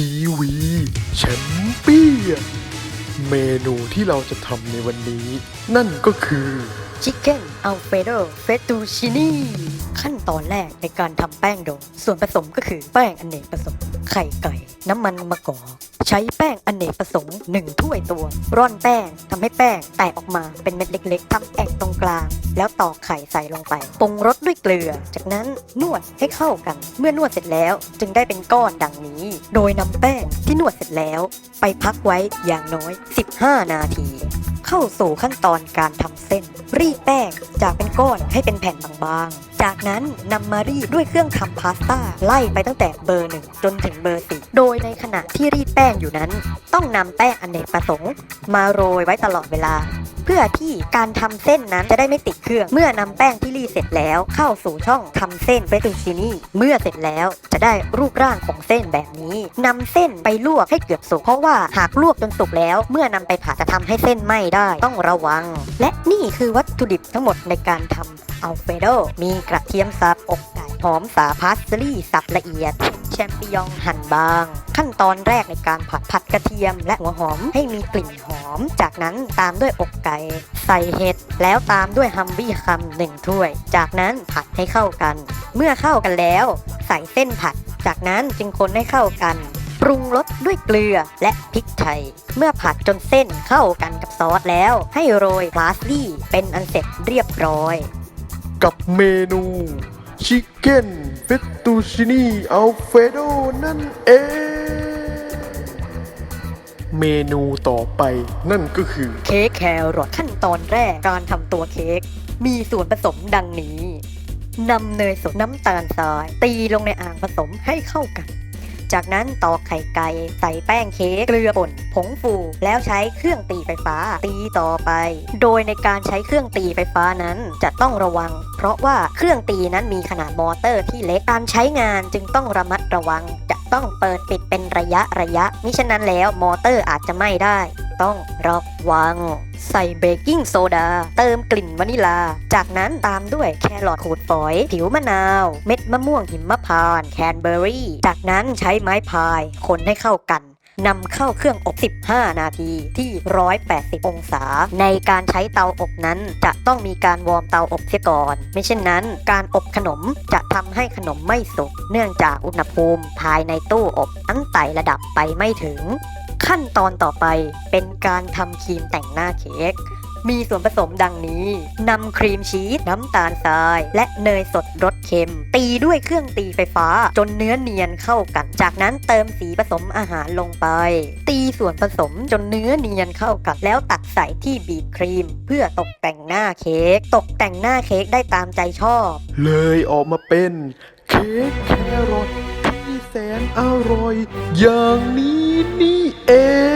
ทีวีแชมเปี้ยนเมนูที่เราจะทำในวันนี้ นั่นก็คือ Chicken Alfredo Fettuccine ขั้นตอนแรกในการทำแป้งโดส่วนผสมก็คือแป้งอเนกประสงค์ไข่ไก่ น้ำมันมะกอกใช้แป้งอเนกประสงค์1ถ้วยตวงร่อนแป้งทำให้แป้งแตกออกมาเป็นเม็ดเล็กๆทำแอ่งตรงกลาง แล้วตอกไข่ใส่ลงไปปรุงรสด้วยเกลือ จากนั้นนวดให้เข้ากัน เมื่อนวดเสร็จแล้ว จึงได้เป็นก้อนดังนี้ โดยนำแป้งที่นวดเสร็จแล้ว ไปพักไว้อย่างน้อย 15 นาที เข้าสู่ขั้นตอนการทำเส้น รีดแป้งจากเป็นก้อนให้เป็นแผ่นบางๆ จากนั้นนำมารีดด้วยเครื่องทำพาสต้าไล่ไปตั้งแต่เบอร์หนึ่งจนถึงเบอร์สิโดยในขณะที่รีดแป้งอยู่นั้น ต้องนำแป้งอเนกประสงค์ มาโรยไว้ตลอดเวลา เพื่อที่การทำเส้นนั้นจะได้ไม่ติดเครื่อง เมื่อนำแป้งที่รีดเสร็จแล้วเข้าสู่ช่องทำเส้นเฟตูชินี่เมื่อเสร็จแล้วจะได้รูปร่างของเส้นแบบนี้นำเส้นไปลวกให้เกือบสุกเพราะว่าหากลวกจนสุกแล้ว เมื่อนำไปผัดจะทำให้เส้นไหม้ได้ต้องระวัง และนี่คือวัตถุดิบทั้งหมดในการทำ อัลเฟโดมีกระเทียมสับอกไก่หอมสาพาสซลี่สับละเอียด แชมปิญองหั่นบาง ขั้นตอนแรกในการผัดผัดกระเทียมและหัวหอมให้มีกลิ่นหอม จากนั้นตามด้วยอกไก่ ใส่เห็ด แล้วตามด้วยฮัมบี้คัมหนึ่งถ้วย จากนั้นผัดให้เข้ากัน เมื่อเข้ากันแล้ว ใส่เส้นผัด จากนั้นจึงคนให้เข้ากันปรุงรสด้วยเกลือและพริกไทย เมื่อผัดจนเส้นเข้ากันกับซอสแล้ว ให้โรยพลาสลี่เป็นอันเสร็จเรียบร้อย กับเมนูชิคเก้นเฟตตูชินีอัลเฟโดนั่นเอง เมนูต่อไปนั่นก็คือ เค้กแครอทขั้นตอนแรกการทำตัวเค้กมีส่วนผสมดังนี้นำเนยสดน้ำตาลทราย ตีลงในอ่างผสมให้เข้ากัน จากนั้นตอกไข่ไก่ใส่แป้งเค้กเกลือป่น ผงฟู แล้วใช้เครื่องตีไฟฟ้า ตีต่อไป โดยในการใช้เครื่องตีไฟฟ้านั้นจะต้องระวัง เพราะว่าเครื่องตีนั้นมีขนาดมอเตอร์ที่เล็กการใช้งานจึงต้องระมัดระวัง จะต้องเปิดปิดเป็นระยะระยะมิฉะนั้นแล้วมอเตอร์อาจจะไหม้ได้ ต้องระวัง ใส่เบกกิ้งโซดา เติมกลิ่นวานิลา จากนั้นตามด้วยแครอทขูดฝอย ผิวมะนาว เม็ดมะม่วงหิมพานต์แคนเบอร์รี่ จากนั้นใช้ไม้พาย คนให้เข้ากันนำเข้าเครื่องอบ 15 นาทีที่ 180 องศา ในการใช้เตาอบนั้นจะต้องมีการวอร์มเตาอบเสียก่อน ไม่เช่นนั้น การอบขนมจะทำให้ขนมไม่สุก เนื่องจากอุณหภูมิภายในตู้อบนั้นไต่ระดับไปไม่ถึง ขั้นตอนต่อไปเป็นการทำครีมแต่งหน้าเค้ก มีส่วนผสมดังนี้ นำครีมชีส น้ำตาลทราย และเนยสดรสเค็ม ตีด้วยเครื่องตีไฟฟ้าจนเนื้อเนียนเข้ากัน จากนั้นเติมสีผสมอาหารลงไป ตีส่วนผสมจนเนื้อเนียนเข้ากัน แล้วตักใส่ที่บีบครีม เพื่อตกแต่งหน้าเค้ก ตกแต่งหน้าเค้กได้ตามใจชอบ เลยออกมาเป็นเค้กแครอท แสนอร่อย อย่างนี้นี่เอง